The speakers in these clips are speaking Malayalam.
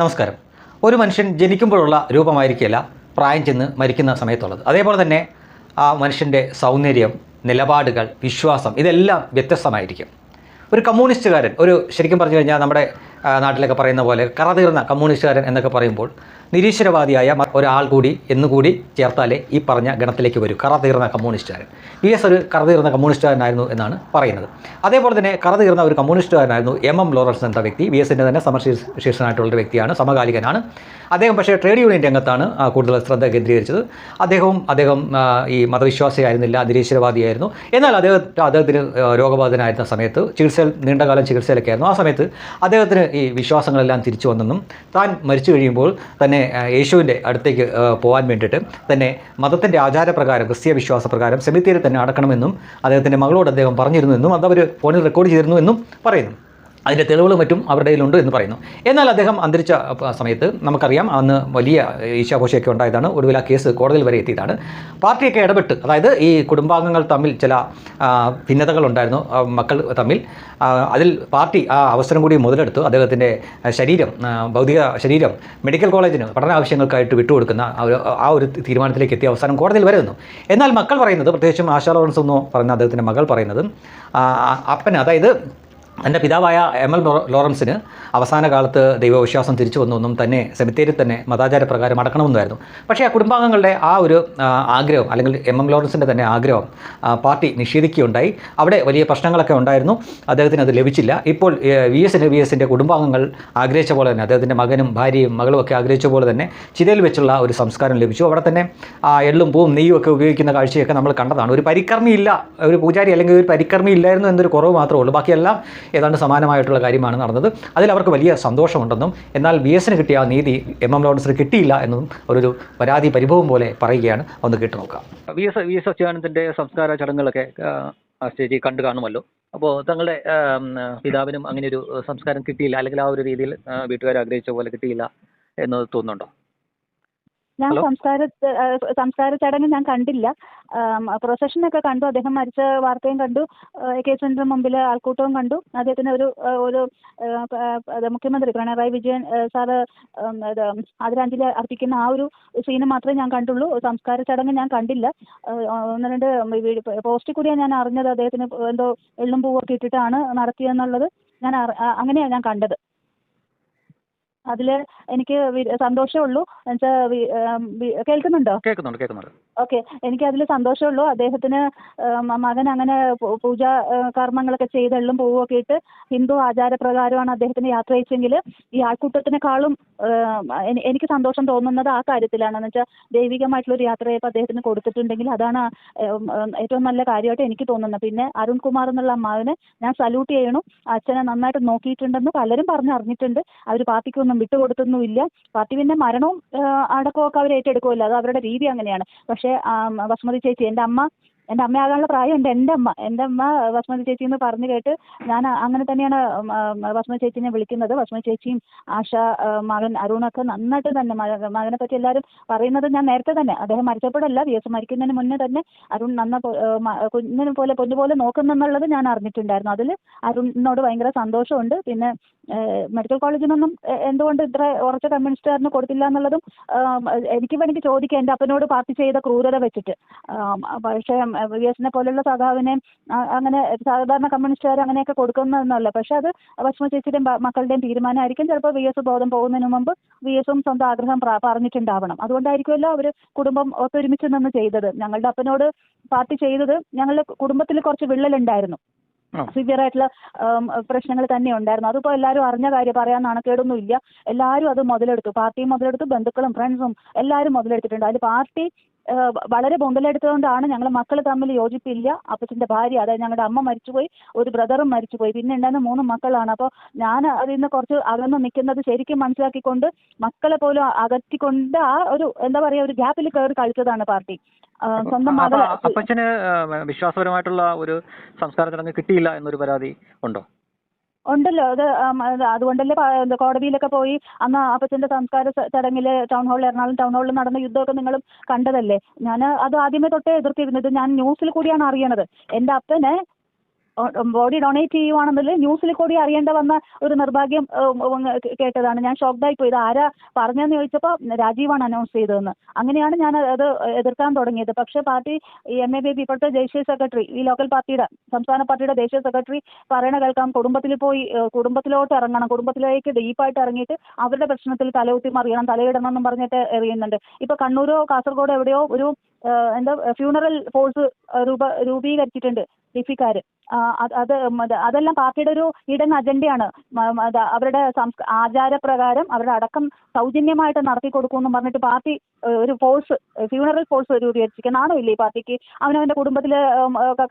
നമസ്കാരം. ഒരു മനുഷ്യൻ ജനിക്കുമ്പോഴുള്ള രൂപമായിരിക്കില്ല പ്രായം ചെന്ന് മരിക്കുന്ന സമയത്തുള്ളത്. അതേപോലെ തന്നെ ആ മനുഷ്യന്റെ സൗന്ദര്യം നിലപാടുകൾ വിശ്വാസം ഇതെല്ലാം വ്യത്യസ്തമായിരിക്കും. ഒരു കമ്മ്യൂണിസ്റ്റുകാരൻ ഒരു ശരിക്കും പറഞ്ഞു കഴിഞ്ഞാൽ നമ്മുടെ നാട്ടിലൊക്കെ പറയുന്ന പോലെ കറതീർന്ന കമ്മ്യൂണിസ്റ്റുകാരൻ എന്നൊക്കെ പറയുമ്പോൾ നിരീശ്വരവാദിയായ ഒരാൾ കൂടി എന്നുകൂടി ചേർത്താലേ ഈ പറഞ്ഞ ഗണത്തിലേക്ക് വരൂ. കറതീർന്ന കമ്മ്യൂണിസ്റ്റുകാരൻ. വി എസ് ഒരു കറതീർന്ന കമ്മ്യൂണിസ്റ്റുകാരനായിരുന്നു എന്നാണ് പറയുന്നത്. അതേപോലെ തന്നെ കറതീർന്ന ഒരു കമ്മ്യൂണിസ്റ്റുകാരനായിരുന്നു എം എം ലോറൻസ് എന്ന വ്യക്തി. വി എസിന്റെ തന്നെ സമശീർഷനായിട്ടുള്ള ഒരു വ്യക്തിയാണ് സമകാലികനാണ്. അദ്ദേഹം പക്ഷേ ട്രേഡ് യൂണിയൻ രംഗത്താണ് കൂടുതൽ ശ്രദ്ധ കേന്ദ്രീകരിച്ചത്. അദ്ദേഹവും അദ്ദേഹം ഈ മതവിശ്വാസിയായിരുന്നില്ല നിരീശ്വരവാദിയായിരുന്നു. എന്നാൽ അദ്ദേഹം അദ്ദേഹത്തിന് രോഗബാധനായിരുന്ന സമയത്ത് ചികിത്സയിൽ നീണ്ടകാലം ചികിത്സയിലൊക്കെ ആയിരുന്നു ആ സമയത്ത് അദ്ദേഹത്തിന് ഈ വിശ്വാസങ്ങളെല്ലാം തിരിച്ചു വന്നെന്നും താൻ മരിച്ചു കഴിയുമ്പോൾ തന്നെ യേശുവിന്റെ അടുത്തേക്ക് പോകാൻ വേണ്ടിയിട്ട് തന്നെ മതത്തിന്റെ ആചാരപ്രകാരം ക്രിസ്തീയ വിശ്വാസപ്രകാരം സെമിത്തേരിൽ തന്നെ അടക്കണമെന്നും അദ്ദേഹത്തിന്റെ മകളോട് അദ്ദേഹം പറഞ്ഞിരുന്നു എന്നും അത് അവർ ഫോണിൽ റെക്കോർഡ് ചെയ്തിരുന്നു എന്നും പറയുന്നു. അതിന്റെ തെളിവുകൾ മറ്റും അവരുടെ കയ്യിലുണ്ട് എന്ന് പറയുന്നു. എന്നാൽ അദ്ദേഹം അന്തരിച്ച സമയത്ത് നമുക്കറിയാം അന്ന് വലിയ ഈശാഘോഷയൊക്കെ ഉണ്ടായതാണ്. ഒടുവിൽ ആ കേസ് കോടതിയിൽ വരെ എത്തിയതാണ്. പാർട്ടിയൊക്കെ ഇടപെട്ട് അതായത് ഈ കുടുംബാംഗങ്ങൾ തമ്മിൽ ചില ഭിന്നതകളുണ്ടായിരുന്നു മക്കൾ തമ്മിൽ. അതിൽ പാർട്ടി ആ അവസരം കൂടി മുതലെടുത്തു. അദ്ദേഹത്തിന്റെ ശരീരം ഭൗതിക ശരീരം മെഡിക്കൽ കോളേജിന് പഠന ആവശ്യങ്ങൾക്കായിട്ട് വിട്ടുകൊടുക്കുന്ന ആ ഒരു തീരുമാനത്തിലേക്ക് എത്തിയ അവസാനം കോടതിയിൽ വരെ നിന്നു. എന്നാൽ മക്കൾ പറയുന്നത് പ്രത്യേകിച്ചും ആശാ ലോറൻസ് എന്ന് പറയുന്ന അദ്ദേഹത്തിന്റെ മകൾ പറയുന്നത് അപ്പൻ അതായത് തന്റെ പിതാവായ എം എൽ ലോറൻസിന് അവസാന കാലത്ത് ദൈവവിശ്വാസം തിരിച്ചു വന്നുവെന്നും തന്നെ സെമിത്തേരി തന്നെ മതാചാരപ്രകാരം അടക്കണമെന്നായിരുന്നു പക്ഷേ ആ കുടുംബാംഗങ്ങളുടെ ആ ഒരു ആഗ്രഹം അല്ലെങ്കിൽ എം എം ലോറൻസിന്റെ തന്നെ ആഗ്രഹം പാർട്ടി നിഷേധിക്കുകയുണ്ടായി. അവിടെ വലിയ പ്രശ്നങ്ങളൊക്കെ ഉണ്ടായിരുന്നു. അദ്ദേഹത്തിന് അത് ലഭിച്ചില്ല. ഇപ്പോൾ വി എസിന് വി എസിന്റെ കുടുംബാംഗങ്ങൾ ആഗ്രഹിച്ച പോലെ തന്നെ അദ്ദേഹത്തിന്റെ മകനും ഭാര്യയും മകളും ഒക്കെ ആഗ്രഹിച്ച പോലെ തന്നെ ചിതയിൽ വെച്ചുള്ള ഒരു സംസ്കാരം ലഭിച്ചു. അവിടെ തന്നെ ആ, എള്ളും പൂവും നെയ്യും ഒക്കെ ഉപയോഗിക്കുന്ന കാഴ്ചയൊക്കെ നമ്മൾ കണ്ടതാണ്. ഒരു പരിക്കർമ്മി ഒരു പൂജാരി അല്ലെങ്കിൽ ഒരു പരിക്കർമ്മി ഇല്ലായിരുന്നു എന്നൊരു കുറവ് മാത്രമേ ഉള്ളൂ. ബാക്കിയെല്ലാം ഏതാണ്ട് സമാനമായിട്ടുള്ള കാര്യമാണ് നടന്നത്. അതിൽ അവർക്ക് വലിയ സന്തോഷമുണ്ടെന്നും എന്നാൽ ബി എസിന് കിട്ടിയ ആ നീതി എം എം ലോറൻസിന് കിട്ടിയില്ല എന്നും ഒരു പരാതി പരിഭവം പോലെ പറയുകയാണ്. ഒന്ന് കേട്ടു നോക്കാം. വി എസ് വി എസ് അച്യുതാനന്ദന്റെ സംസ്കാര ചടങ്ങുകളൊക്കെ ആ സ്റ്റേജിൽ കണ്ടു കാണുമല്ലോ. അപ്പോൾ തങ്ങളുടെ പിതാവിനും അങ്ങനെ ഒരു സംസ്കാരം കിട്ടിയില്ല അല്ലെങ്കിൽ ആ ഒരു രീതിയിൽ വീട്ടുകാർ ആഗ്രഹിച്ച പോലെ കിട്ടിയില്ല എന്ന് തോന്നുന്നുണ്ടോ? ഞാൻ? സംസ്കാര സംസ്കാര ചടങ്ങ് ഞാൻ കണ്ടില്ല. പ്രൊസഷനൊക്കെ കണ്ടു. അദ്ദേഹം മരിച്ച വാർത്തയും കണ്ടു. കെ സെന്ററിന് മുമ്പിൽ ആൾക്കൂട്ടവും കണ്ടു. അദ്ദേഹത്തിന് ഒരു ഒരു മുഖ്യമന്ത്രി പിണറായി വിജയൻ സാറ് ആദരാഞ്ജലി അർപ്പിക്കുന്ന ആ ഒരു സീന് മാത്രമേ ഞാൻ കണ്ടുള്ളൂ. സംസ്കാര ചടങ്ങ് ഞാൻ കണ്ടില്ല. ഒന്ന് രണ്ട് പോസ്റ്റിൽ കൂടിയാണ് ഞാൻ അറിഞ്ഞത് അദ്ദേഹത്തിന് എന്തോ എള്ളും പൂവൊക്കെ ഇട്ടിട്ടാണ് നടത്തിയെന്നുള്ളത് ഞാൻ അങ്ങനെയാണ് ഞാൻ കണ്ടത്. അതിൽ എനിക്ക് സന്തോഷമേ ഉള്ളൂ എന്നുവെച്ചാൽ കേൾക്കുന്നുണ്ടോ? കേൾക്കുന്നുണ്ട് കേൾക്കുന്നുണ്ട്. ഓക്കെ. എനിക്ക് അതിൽ സന്തോഷമുള്ളൂ. അദ്ദേഹത്തിന് മകൻ അങ്ങനെ പൂജാ കർമ്മങ്ങളൊക്കെ ചെയ്ത് എള്ളും പൂവും ഒക്കെ ഇട്ട് ഹിന്ദു ആചാരപ്രകാരമാണ് അദ്ദേഹത്തിന് യാത്ര അയച്ചെങ്കിൽ ഈ ആൾക്കൂട്ടത്തിനേക്കാളും എനിക്ക് സന്തോഷം തോന്നുന്നത് ആ കാര്യത്തിലാണ്. എന്ന് വെച്ചാൽ ദൈവികമായിട്ടുള്ള ഒരു യാത്രയപ്പം അദ്ദേഹത്തിന് കൊടുത്തിട്ടുണ്ടെങ്കിൽ അതാണ് ഏറ്റവും നല്ല കാര്യമായിട്ട് എനിക്ക് തോന്നുന്നത്. പിന്നെ അരുൺകുമാർ എന്നുള്ള അമ്മാവിനെ ഞാൻ സല്യൂട്ട് ചെയ്യണം. അച്ഛനെ നന്നായിട്ട് നോക്കിയിട്ടുണ്ടെന്ന് പലരും പറഞ്ഞറിഞ്ഞിട്ടുണ്ട്. അവർ പാർട്ടിക്കൊന്നും വിട്ടുകൊടുത്തൊന്നുമില്ല. പാർട്ടി പിന്നെ മരണവും അടക്കമൊക്കെ അവർ ഏറ്റെടുക്കുമല്ലോ. അത് അവരുടെ രീതി അങ്ങനെയാണ്. പക്ഷേ വസുമതി ചേച്ചി എന്റെ അമ്മ എന്റെ അമ്മയാകാനുള്ള പ്രായമുണ്ട് എന്റെ അമ്മ എന്റെ അമ്മ വസുമതി ചേച്ചി എന്ന് പറഞ്ഞു കേട്ട് ഞാൻ അങ്ങനെ തന്നെയാണ് വസുമതി ചേച്ചിനെ വിളിക്കുന്നത്. വസുമതി ചേച്ചിയും ആശ മകൻ അരുണൊക്കെ നന്നായിട്ട് തന്നെ മക- മകനെ പറ്റി എല്ലാവരും പറയുന്നത് ഞാൻ നേരത്തെ തന്നെ. അദ്ദേഹം മരിച്ചപ്പോഴല്ല എസ് മരിക്കുന്നതിന് മുന്നേ തന്നെ അരുൺ നന്ന കുഞ്ഞിന് പോലെ പൊന്നു പോലെ നോക്കുന്നെന്നുള്ളത് ഞാൻ അറിഞ്ഞിട്ടുണ്ടായിരുന്നു. അതിൽ അരുണിനോട് ഭയങ്കര സന്തോഷമുണ്ട്. പിന്നെ മെഡിക്കൽ കോളേജിനൊന്നും എന്തുകൊണ്ട് ഇത്ര ഉറച്ച കമ്മ്യൂണിസ്റ്റുകാരന് കൊടുത്തില്ല എന്നുള്ളതും എനിക്ക് വേണമെങ്കിൽ ചോദിക്കാം എന്റെ അപ്പനോട് പാർട്ടി ചെയ്ത ക്രൂരത വെച്ചിട്ട്. പക്ഷേ വി എസിനെ പോലുള്ള സഖാവിനെ അങ്ങനെ സാധാരണ കമ്മ്യൂണിസ്റ്റുകാർ അങ്ങനെയൊക്കെ കൊടുക്കുന്നതെന്നല്ല പക്ഷെ അത് ഭക്ഷണ ചേച്ചിയുടെയും മക്കളുടെയും തീരുമാനമായിരിക്കും. ചിലപ്പോൾ വി എസ് ബോധം പോകുന്നതിന് മുമ്പ് വി എസും സ്വന്തം ആഗ്രഹം പറഞ്ഞിട്ടുണ്ടാവണം. അതുകൊണ്ടായിരിക്കുമല്ലോ അവർ കുടുംബം ഒത്തൊരുമിച്ച് നിന്ന് ചെയ്തത്. ഞങ്ങളുടെ അപ്പനോട് പാർട്ടി ചെയ്തത് ഞങ്ങളുടെ കുടുംബത്തിൽ കുറച്ച് വിള്ളലുണ്ടായിരുന്നു. സിവിയർ ആയിട്ടുള്ള പ്രശ്നങ്ങൾ തന്നെ ഉണ്ടായിരുന്നു. അതിപ്പോ എല്ലാവരും അറിഞ്ഞ കാര്യം പറയാൻ നാണക്കേടൊന്നും ഇല്ല. എല്ലാവരും അത് മുതലെടുത്തു. പാർട്ടിയും മുതലെടുത്തു. ബന്ധുക്കളും ഫ്രണ്ട്സും എല്ലാവരും മുതലെടുത്തിട്ടുണ്ട്. അതിൽ പാർട്ടി വളരെ മുതലെടുത്തുകൊണ്ടാണ് ഞങ്ങൾ മക്കൾ തമ്മിൽ യോജിപ്പില്ല. അപ്പച്ചന്റെ ഭാര്യ അതായത് ഞങ്ങളുടെ അമ്മ മരിച്ചുപോയി ഒരു ബ്രദറും മരിച്ചുപോയി. പിന്നെ ഉണ്ടായിരുന്ന മൂന്ന് മക്കളാണ്. അപ്പോൾ ഞാൻ അതിൽ നിന്ന് കുറച്ച് അകന്ന് നിൽക്കുന്നത് ശരിക്കും മനസ്സിലാക്കിക്കൊണ്ട് മക്കളെ പോലും അകറ്റിക്കൊണ്ട് ആ ഒരു എന്താ പറയുക ഒരു ഗ്യാപ്പിൽ കയറി കളിച്ചതാണ് പാർട്ടി. സ്വന്തം അപ്പൊ അപ്പച്ചന് വിശ്വാസപരമായിട്ടുള്ള ഒരു സംസ്കാര ചടങ്ങ് കിട്ടിയില്ല എന്നൊരു പരാതി ഉണ്ടോ? ഉണ്ടല്ലോ. അത് അതുകൊണ്ടല്ലേ കോടതിയിലൊക്കെ പോയി അന്ന് അപ്പച്ചന്റെ സംസ്കാര ചടങ്ങിൽ ടൗൺ ഹാളിൽ എറണാകുളം ടൗൺ ഹാളിൽ നടന്ന യുദ്ധമൊക്കെ നിങ്ങളും കണ്ടതല്ലേ? ഞാൻ അത് ആദ്യമേ തൊട്ടേ എതിർത്തിരുന്നത്. ഞാൻ ന്യൂസിൽ കൂടിയാണ് അറിയണത്. എന്റെ അപ്പനെ ബോഡി ഡൊണേറ്റ് ചെയ്യുവാണെന്നില്ല ന്യൂസിൽ കൂടി അറിയേണ്ട വന്ന ഒരു നിർഭാഗ്യം കേട്ടതാണ്. ഞാൻ ഷോക്ക്ഡായി പോയി. ഇത് ആരാ പറഞ്ഞതെന്ന് ചോദിച്ചപ്പോൾ രാജീവാണ് അനൗൺസ് ചെയ്തതെന്ന്. അങ്ങനെയാണ് ഞാൻ അത് എതിർക്കാൻ തുടങ്ങിയത്. പക്ഷേ പാർട്ടി എം എ ബേബി ഇപ്പോഴത്തെ ദേശീയ സെക്രട്ടറി ഈ ലോക്കൽ പാർട്ടിയുടെ സംസ്ഥാന പാർട്ടിയുടെ ദേശീയ സെക്രട്ടറി പറയണ കേൾക്കാം. കുടുംബത്തിൽ പോയി കുടുംബത്തിലോട്ട് ഇറങ്ങണം. കുടുംബത്തിലേക്ക് ഡീപ്പായിട്ട് ഇറങ്ങിയിട്ട് അവരുടെ പ്രശ്നത്തിൽ തലകുത്തി മറിയണം തലയിടണം എന്നും പറഞ്ഞിട്ട് എറിയുന്നുണ്ട്. ഇപ്പൊ കണ്ണൂരോ കാസർഗോഡോ എവിടെയോ ഒരു എന്താ ഫ്യൂണറൽ ഫോഴ്സ് രൂപ രൂപീകരിച്ചിട്ടുണ്ട് ഡിഫിക്കാർ അത് അത് അതെല്ലാം പാർട്ടിയുടെ ഒരു ഇടൻ അജണ്ടയാണ് അവരുടെ ആചാരപ്രകാരം അവരുടെ അടക്കം സൗജന്യമായിട്ട് നടത്തി കൊടുക്കുമെന്ന് പറഞ്ഞിട്ട് പാർട്ടി ഒരു ഫോഴ്സ് ഫ്യൂണറൽ ഫോഴ്സ് രൂപീകരിച്ചിരിക്കുക നാണമില്ലേ ഈ പാർട്ടിക്ക്? അവനവന്റെ കുടുംബത്തിലെ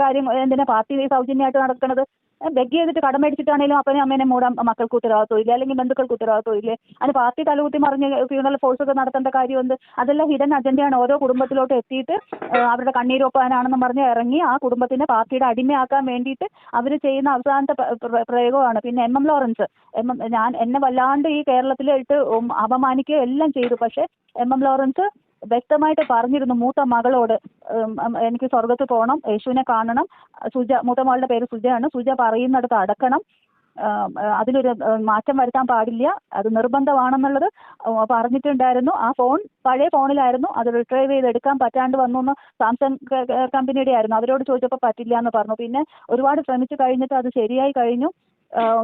കാര്യം എന്തിനാ പാർട്ടി സൗജന്യമായിട്ട് നടക്കുന്നത് ബെഗ് ചെയ്തിട്ട് കടം മേടിച്ചിട്ടാണെങ്കിലും അപ്പനെ അമ്മേനെ മൂടാൻ മക്കൾക്ക് ഉത്തരവാദിത്വം ഇല്ല അല്ലെങ്കിൽ ബന്ധുക്കൾക്ക് ഉത്തരവാദിത്വം ഇല്ലേ അതിന് പാർട്ടി തലകുത്തി മറിഞ്ഞ് ഫ്യൂണറൽ ഫോഴ്സ് ഒക്കെ നടത്തേണ്ട കാര്യമുണ്ട്. അതെല്ലാം ഹിഡൻ അജണ്ടയാണ് ഓരോ കുടുംബത്തിലോട്ട് എത്തിയിട്ട് അവരുടെ കണ്ണീരൊപ്പാനാണെന്ന് പറഞ്ഞ് ഇറങ്ങി ആ കുടുംബത്തിനെ പാർട്ടിയുടെ അടിമയാക്കാൻ വേണ്ടിയിട്ട് അവർ ചെയ്യുന്ന അവസാനത്തെ പ്ര- പ്ര- പ്രയോഗമാണ്. പിന്നെ M M Lawrence M M ഞാൻ എന്നെ വല്ലാണ്ട് ഈ കേരളത്തിലിട്ട് അപമാനിക്കുകയും എല്ലാം ചെയ്തു. പക്ഷേ എം എം ലോറൻസ് വ്യക്തമായിട്ട് പറഞ്ഞിരുന്നു മൂത്ത മകളോട്. എനിക്ക് സ്വർഗത്ത് പോകണം യേശുവിനെ കാണണം. സുജ മൂത്ത മകളുടെ പേര് സുജയാണ്. സുജ പറയുന്നിടത്ത് അടക്കണം. അതിലൊരു മാറ്റം വരുത്താൻ പാടില്ല. അത് നിർബന്ധമാണെന്നുള്ളത് പറഞ്ഞിട്ടുണ്ടായിരുന്നു. ആ ഫോൺ പഴയ ഫോണിലായിരുന്നു. അത് റിട്രൈവ് ചെയ്ത് എടുക്കാൻ പറ്റാണ്ട് വന്നു എന്ന് സാംസങ് കമ്പനിയുടെ ആയിരുന്നു അവരോട് ചോദിച്ചപ്പോൾ പറ്റില്ല എന്ന് പറഞ്ഞു. പിന്നെ ഒരുപാട് ശ്രമിച്ചു കഴിഞ്ഞിട്ട് അത് ശരിയായി കഴിഞ്ഞു.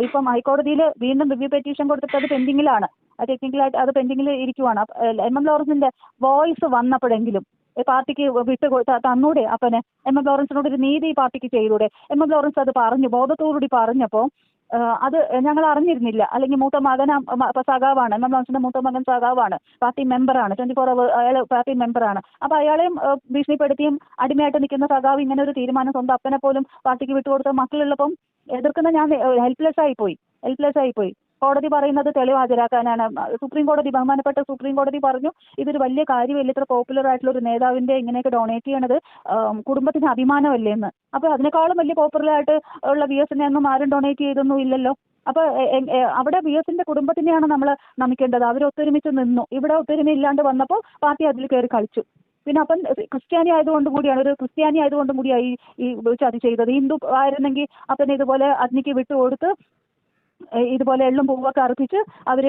ഇപ്പം ഹൈക്കോടതിയിൽ വീണ്ടും റിവ്യൂ പെറ്റീഷൻ കൊടുത്തിട്ട് അത് പെൻഡിങ്ങിലാണ്. ടെക്നിക്കലായിട്ട് അത് പെൻഡിങ്ങിൽ ഇരിക്കുവാണ്. എം എം ലോറൻസിന്റെ വോയിസ് വന്നപ്പോഴെങ്കിലും പാർട്ടിക്ക് വിട്ട് തന്നൂടെ അപ്പനെ എം എം ലോറൻസിനോട് ഒരു നീതി പാർട്ടിക്ക് ചെയ്തൂടെ. എം എം ലോറൻസ് അത് പറഞ്ഞു ബോധത്തോടുകൂടി പറഞ്ഞപ്പോൾ അത് ഞങ്ങൾ അറിഞ്ഞിരുന്നില്ല. അല്ലെങ്കിൽ മൂത്ത മകൻ സഖാവാണ്. എം എം ലോറൻസിന്റെ മൂത്ത മകൻ സഖാവാണ്. പാർട്ടി മെമ്പറാണ് ട്വന്റി ഫോർ അവർ അയാൾ പാർട്ടി മെമ്പറാണ് അപ്പൊ അയാളെയും ഭീഷണിപ്പെടുത്തിയും അടിമയായിട്ട് നിൽക്കുന്ന സഖാവ് ഇങ്ങനെ ഒരു തീരുമാനം സ്വന്തം അപ്പനെ പോലും പാർട്ടിക്ക് വിട്ടുകൊടുത്ത മക്കളുള്ളപ്പം എതിർക്കുന്ന ഞാൻ ഹെൽപ്ലെസ് ആയി പോയി. ഹെൽപ്ലെസ് ആയി പോയി. കോടതി പറയുന്നത് തെളിവ് ഹാജരാക്കാനാണ് സുപ്രീം കോടതി ബഹുമാനപ്പെട്ട സുപ്രീം കോടതി പറഞ്ഞു ഇതൊരു വലിയ കാര്യമല്ല? ഇത്ര പോപ്പുലർ ആയിട്ടുള്ള ഒരു നേതാവിന്റെ ഇങ്ങനെയൊക്കെ ഡൊണേറ്റ് ചെയ്യണത്? കുടുംബത്തിന് അഭിമാനമല്ലേ എന്ന്? അപ്പൊ അതിനേക്കാളും വലിയ പോപ്പുലർ ആയിട്ട് ഉള്ള വി എസിനെ ഒന്നും ആരും ഡൊണേറ്റ് ചെയ്തൊന്നും ഇല്ലല്ലോ. അപ്പൊ അവിടെ വി എസിന്റെ കുടുംബത്തിനെയാണ് നമ്മൾ നമിക്കേണ്ടത്. അവർ ഒത്തൊരുമിച്ച് നിന്നു. ഇവിടെ ഒത്തൊരുമ ഇല്ലാണ്ട് വന്നപ്പോൾ പാർട്ടി അതിൽ കയറി കളിച്ചു. പിന്നെ അപ്പം ക്രിസ്ത്യാനി ആയതുകൊണ്ട് കൂടിയാണ് ഒരു ക്രിസ്ത്യാനി ആയതുകൊണ്ടും കൂടിയാണ് ഈ ഈ ചതി ചെയ്തത്. ഹിന്ദു ആയിരുന്നെങ്കിൽ അപ്പം ഇതുപോലെ അഗ്നിക്ക് വിട്ടുകൊടുത്ത് ഇതുപോലെ എള്ളും പൂവൊക്കെ അർപ്പിച്ച് അവർ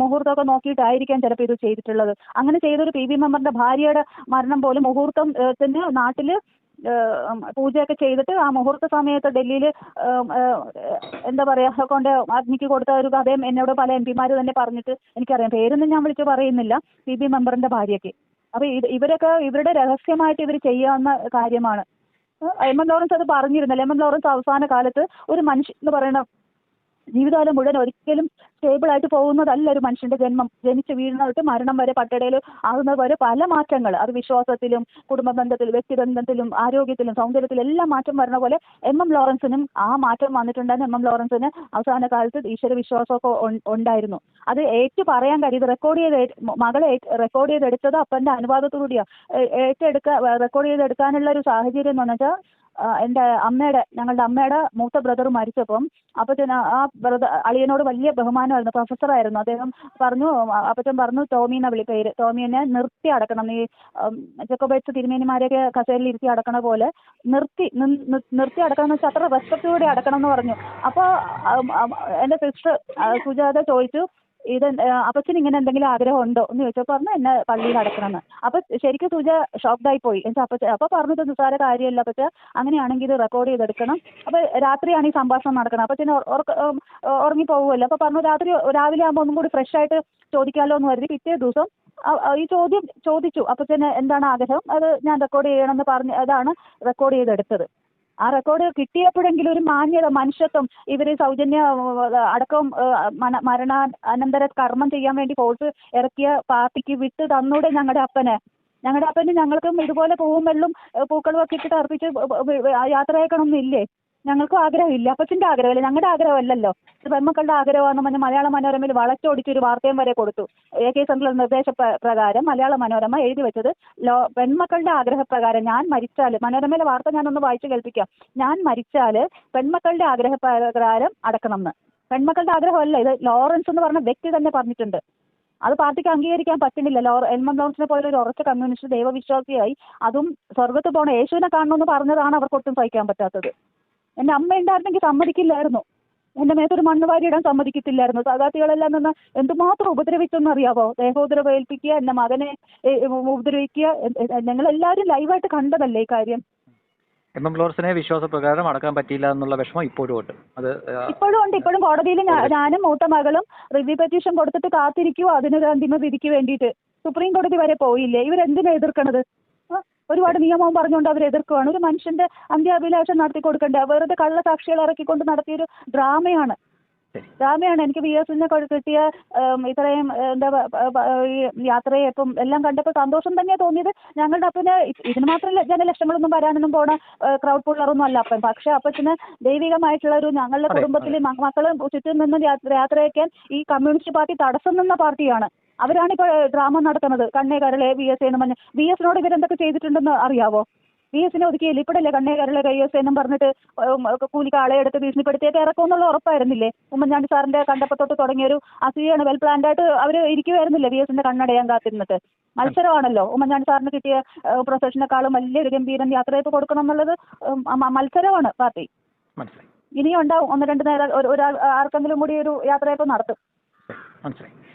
മുഹൂർത്തമൊക്കെ നോക്കിയിട്ടായിരിക്കാം ചിലപ്പോൾ ഇത് ചെയ്തിട്ടുള്ളത്. അങ്ങനെ ചെയ്തൊരു പി ബി മെമ്പറിന്റെ ഭാര്യയുടെ മരണം പോലും മുഹൂർത്തം തന്നെ നാട്ടിൽ പൂജയൊക്കെ ചെയ്തിട്ട് ആ മുഹൂർത്ത സമയത്ത് ഡൽഹിയിൽ എന്താ പറയുക കൊണ്ട് അഗ്നിക്ക് കൊടുത്ത ഒരു കഥയും എന്നോട് പല എം പിമാർ തന്നെ പറഞ്ഞിട്ട് എനിക്കറിയാം. പേരൊന്നും ഞാൻ വിളിച്ച് പറയുന്നില്ല പി ബി മെമ്പറിന്റെ ഭാര്യയ്ക്ക്. അപ്പൊ ഇവരൊക്കെ ഇവരുടെ രഹസ്യമായിട്ട് ഇവർ ചെയ്യാവുന്ന കാര്യമാണ്. എം എൻ ലോറൻസ് അത് പറഞ്ഞിരുന്നല്ലോ എം എൻ ലോറൻസ് അവസാന കാലത്ത് ഒരു മനുഷ്യൻ എന്ന് പറയുന്ന ജീവിതകാലം മുഴുവൻ ഒരിക്കലും സ്റ്റേബിൾ ആയിട്ട് പോകുന്നതല്ല ഒരു മനുഷ്യന്റെ ജന്മം. ജനിച്ച് വീഴുന്ന തൊട്ട് മരണം വരെ പട്ടിടയിൽ ആകുന്നത് വരെ പല മാറ്റങ്ങൾ. അത് വിശ്വാസത്തിലും കുടുംബ ബന്ധത്തിലും വ്യക്തിബന്ധത്തിലും ആരോഗ്യത്തിലും സൗന്ദര്യത്തിലും എല്ലാം മാറ്റം വരുന്ന പോലെ എം എം ലോറൻസിനും ആ മാറ്റം വന്നിട്ടുണ്ടെന്ന് എം എം ലോറൻസിന് അവസാന കാലത്ത് ഈശ്വര വിശ്വാസമൊക്കെ ഉണ്ടായിരുന്നു. അത് ഏറ്റു പറയാൻ കഴിയും റെക്കോർഡ് ചെയ്ത് മകളെ റെക്കോർഡ് ചെയ്തെടുത്തത് അപ്പന്റെ അനുവാദത്തോടുകൂടിയാണ് ഏറ്റെടുക്കാൻ റെക്കോർഡ് ചെയ്തെടുക്കാനുള്ള ഒരു സാഹചര്യം എന്ന് വെച്ചാൽ എന്റെ അമ്മയുടെ ഞങ്ങളുടെ അമ്മയുടെ മൂത്ത ബ്രദർ മരിച്ചപ്പം അപ്പച്ചൻ ആ ബ്രദർ അളിയനോട് വലിയ ബഹുമാനമായിരുന്നു. പ്രൊഫസറായിരുന്നു അദ്ദേഹം പറഞ്ഞു അപ്പച്ചൻ പറഞ്ഞു ടോമി എന്ന വിളി പേര്. ടോമിനെ നിർത്തി അടക്കണം. ഈ ജക്കോബൈറ്റ്സ് തിരുമേനിമാരെയൊക്കെ കസേരയിൽ ഇരുത്തി അടക്കണ പോലെ നിർത്തി നിർത്തി അടക്കണം എന്ന് വെച്ചാൽ അത്ര അടക്കണം എന്ന് പറഞ്ഞു. അപ്പോൾ എന്റെ സിസ്റ്റർ സുജാത ചോദിച്ചു ഇത് അപ്പച്ചന് ഇങ്ങനെ എന്തെങ്കിലും ആഗ്രഹം ഉണ്ടോ എന്ന് ചോദിച്ചപ്പോൾ പറഞ്ഞു എന്നെ പള്ളിയിൽ അടക്കണമെന്ന്. അപ്പൊ ശരിക്കും സൂജ ഷോക്ക്ഡായി പോയി. എന്നുവെച്ചാൽ അപ്പച്ച അപ്പൊ പറഞ്ഞത് നിസ്സാര കാര്യമല്ല അപ്പച്ച. അങ്ങനെയാണെങ്കിൽ ഇത് റെക്കോർഡ് ചെയ്തെടുക്കണം. അപ്പൊ രാത്രിയാണ് ഈ സംഭാഷണം നടക്കണം അപ്പച്ചന് ഉറങ്ങി പോകുമല്ലോ അപ്പൊ പറഞ്ഞു രാത്രി രാവിലെ ആകുമ്പോൾ ഒന്നും കൂടി ഫ്രഷ് ആയിട്ട് ചോദിക്കാമല്ലോ എന്ന് കരുതി പിറ്റേ ദിവസം ഈ ചോദ്യം ചോദിച്ചു. അപ്പച്ചന് എന്താണ് ആഗ്രഹം? അത് ഞാൻ റെക്കോർഡ് ചെയ്യണമെന്ന് പറഞ്ഞ് അതാണ് റെക്കോർഡ് ചെയ്തെടുത്തത്. ആ റെക്കോർഡ് കിട്ടിയപ്പോഴെങ്കിലും ഒരു മാന്യത മനുഷ്യത്വം ഇവർ സൗജന്യ അടക്കം മരണ അനന്തര കർമ്മം ചെയ്യാൻ വേണ്ടി കോഴ്സ് ഇറക്കിയ പാർട്ടിക്ക് വിട്ട് തന്നൂടെ ഞങ്ങളുടെ അപ്പനെ. ഞങ്ങളുടെ അപ്പന് ഞങ്ങൾക്കും ഇതുപോലെ പൂവും വെള്ളും പൂക്കളും ഒക്കെ ഇട്ടിട്ട് അർപ്പിച്ച് യാത്ര ഞങ്ങൾക്കും ആഗ്രഹമില്ല. അപ്പച്ചന്റെ ആഗ്രഹമില്ല? ഞങ്ങളുടെ ആഗ്രഹമല്ലല്ലോ. ഇത് പെൺമക്കളുടെ ആഗ്രഹമാണെന്ന് പറഞ്ഞ് മലയാള മനോരമയിൽ വളച്ചൊടിച്ച് ഒരു വാർത്തയും വരെ കൊടുത്തു. എ കെ സെൻട്രൽ നിർദ്ദേശ പ്രകാരം മലയാള മനോരമ എഴുതി വെച്ചത് ലോ പെൺമക്കളുടെ ആഗ്രഹപ്രകാരം ഞാൻ മരിച്ചാൽ മനോരമയിലെ വാർത്ത ഞാനൊന്ന് വായിച്ചു കേൾപ്പിക്കാം. ഞാൻ മരിച്ചാൽ പെൺമക്കളുടെ ആഗ്രഹപ്രകാരം അടക്കണം എന്ന് പെൺമക്കളുടെ ആഗ്രഹമല്ല ഇത് ലോറൻസ് എന്ന് പറഞ്ഞ വ്യക്തി തന്നെ പറഞ്ഞിട്ടുണ്ട്. അത് പാർട്ടിക്ക് അംഗീകരിക്കാൻ പറ്റുന്നില്ല. ലോ എം എം ലോറൻസിനെ പോലെ ഒരു ഉറച്ച കമ്മ്യൂണിസ്റ്റ് ദൈവവിശ്വാസിയായി അതും സ്വർഗത്ത് പോകണം യേശുവിനെ കാണണമെന്ന് പറഞ്ഞതാണ് അവർക്ക് ഒട്ടും സഹിക്കാൻ പറ്റാത്തത്. എന്റെ അമ്മ ഉണ്ടായിരുന്നെങ്കിൽ സമ്മതിക്കില്ലായിരുന്നു. എന്റെ മേത്തൊരു മണ്ണ് ഇടാൻ സമ്മതിക്കത്തില്ലായിരുന്നു. സഹപാഠികളെല്ലാം നിന്ന് എന്തുമാത്രം ഉപദ്രവിച്ചെന്ന് അറിയാവോ? ദേഹോദരവ് ഏൽപ്പിക്കുക എന്റെ മകനെ ഉപദ്രവിക്കുക ഞങ്ങളെല്ലാവരും ലൈവായിട്ട് കണ്ടതല്ലേ ഈ കാര്യം? എം എം ലോറൻസിനെ വിശ്വാസപ്രകാരം അടക്കാൻ പറ്റിയില്ല എന്നുള്ള വിഷമം ഇപ്പോഴും ഉണ്ട്. അത് ഇപ്പോഴും ഉണ്ട്. ഇപ്പോഴും കോടതിയിൽ ഞാനും മൂത്ത മകളും റിവ്യൂ പെറ്റീഷൻ കൊടുത്തിട്ട് കാത്തിരിക്കുവോ അതിനൊരു അന്തിമ വിധിക്ക് വേണ്ടിയിട്ട്. സുപ്രീം കോടതി വരെ പോയില്ലേ? ഇവരെന്തിനാ എതിർക്കണത്? ഒരുപാട് നിയമവും പറഞ്ഞുകൊണ്ട് അവർ എതിർക്കുവാണ് ഒരു മനുഷ്യന്റെ അന്ത്യാഭിലാഷം നടത്തി കൊടുക്കണ്ടേ വെറുതെ കള്ളസാക്ഷികൾ ഇറക്കിക്കൊണ്ട് നടത്തിയൊരു ഡ്രാമയാണ്. ഡ്രാമയാണ്. എനിക്ക് വി എസ് കിട്ടിയ ഇത്രയും എന്താ യാത്രയെ ഇപ്പം എല്ലാം കണ്ടപ്പോൾ സന്തോഷം തന്നെ തോന്നിയത്. ഞങ്ങളുടെ അപ്പന് ഇതിന് മാത്രം ജനലക്ഷങ്ങളൊന്നും വരാനൊന്നും പോണ ക്രൗഡ് പുള്ളറൊന്നും അല്ല അപ്പൻ. പക്ഷെ അപ്പച്ചന് ദൈവികമായിട്ടുള്ള ഒരു ഞങ്ങളുടെ കുടുംബത്തിലെ മക്കളും ചുറ്റും നിന്ന് യാത്ര യാത്രയക്കാൻ ഈ കമ്മ്യൂണിസ്റ്റ് പാർട്ടി തടസ്സം നിന്ന പാർട്ടിയാണ്. അവരാണ് ഇപ്പോൾ ഡ്രാമ നടത്തുന്നത്. കണ്ണേ കരളെ വി എസ് എന്ന് പറഞ്ഞ്. വി എസിനോട് ഇവരെന്തൊക്കെ ചെയ്തിട്ടുണ്ടെന്ന് അറിയാവോ? വി എസിനെ ഒതുക്കിയില്ല? ഇപ്പോഴല്ലേ കണ്ണേ കരളെ കൈ എസ് എന്നും പറഞ്ഞിട്ട് കൂലി കൂലിക്ക് ആളെ എടുത്ത് ഭീഷണിപ്പെടുത്തിയൊക്കെ ഇറക്കുമെന്നുള്ള ഉറപ്പായിരുന്നില്ലേ? ഉമ്മൻചാണ്ടി സാറിന്റെ കണ്ടപ്പത്തോട്ട് തുടങ്ങിയ തുടങ്ങിയൊരു അസൂയാണ് വെൽ പ്ലാൻഡ് ആയിട്ട് അവർ ഇരിക്കുമായിരുന്നില്ലേ വി എസിന്റെ കണ്ണടയാൻ കാത്തിരുന്നിട്ട് മത്സരമാണല്ലോ. ഉമ്മൻചാണ്ടി സാറിന് കിട്ടിയ പ്രൊഫഷനേക്കാളും വലിയൊരു ഗംഭീരം യാത്രയപ്പ് കൊടുക്കണം എന്നുള്ളത് മത്സരമാണ് പാർട്ടി. ഇനിയും ഉണ്ടാവും ഒന്ന് രണ്ട് നേരം ഒരു- ഒരാൾ ആർക്കെങ്കിലും കൂടി ഒരു യാത്രയപ്പ് നടത്തും. മനസ്സിലായി.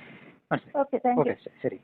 മനസ്സിലായി. ഓക്കെ താങ്ക് യു ഓക്കെ ശരി. ശരി.